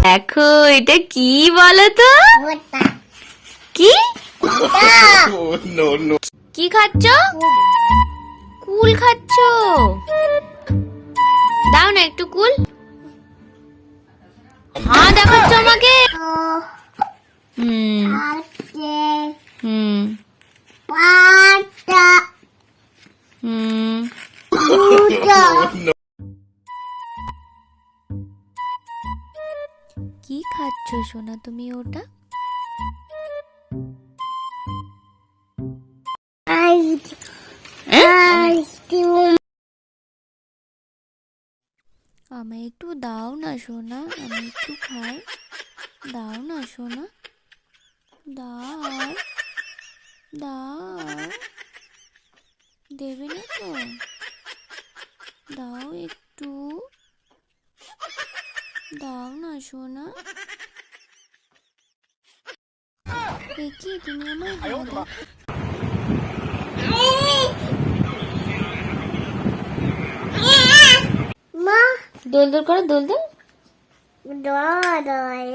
দেখো এটা কি বলো তো কি. কি খাচ্ছ? কুল খাচ্ছ? দাও না একটু কুল। হ্যাঁ দেখাচ্ছ আমাকে। হুম। হুম। হুম। কি খাচ্ছ সোনা তুমি ওটা? আমায় একটু দাও না সোনা, আমি একটু খাই। দাও না সোনা। দাও দাও। দেবে না তো? দাও একটু। দাও না সোনা। কি তুমি দাও মা। দোল দোল করে দোল দোল। দরই